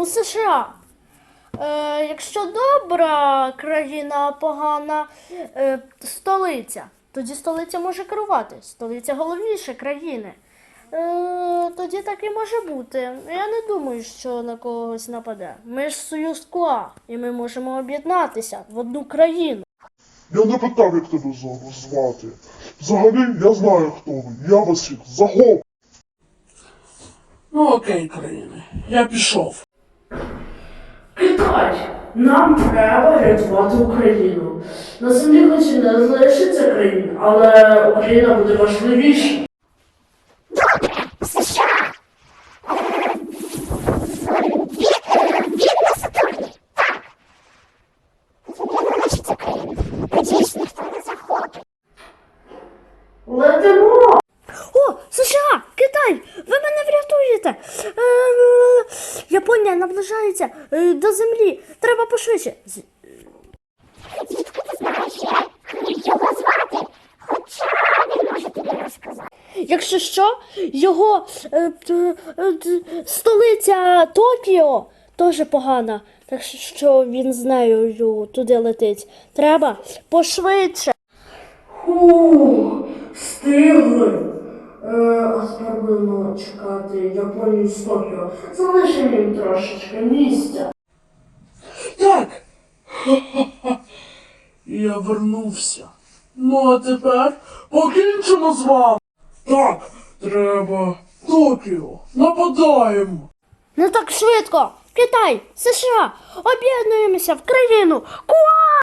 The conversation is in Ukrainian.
Ну, США. Е, якщо добра країна, а погана е, столиця, тоді столиця може керувати. Столиця головніше країни. Е, тоді так і може бути. Я не думаю, що на когось нападе. Ми ж союз КУА, і ми можемо об'єднатися в одну країну. Я не питав, як тебе звати. Взагалі, я знаю, хто ви. Я вас всіх захоплю. Ну окей, країни, я пішов. Нам треба рятувати Україну. На землі хоч не залишиться країн, але Україна буде важливіша. Летимо! О, США, Китай, ви мене врятуєте. Е, Японія наближається е, до землі. Треба пошвидше. З- Якщо що, його е, е, столиця Токіо теж погана. Так що він з нею туди летить. Треба пошвидше. Фу, встигли. Будемо чекати Японію з Токіо. Залишимо їм трошечки місця. Так. Я вернувся. Ну а тепер покінчимо з вами. Так, треба Токіо. Нападаємо. Не так швидко. Китай, США, об'єднуємося в країну. Куа!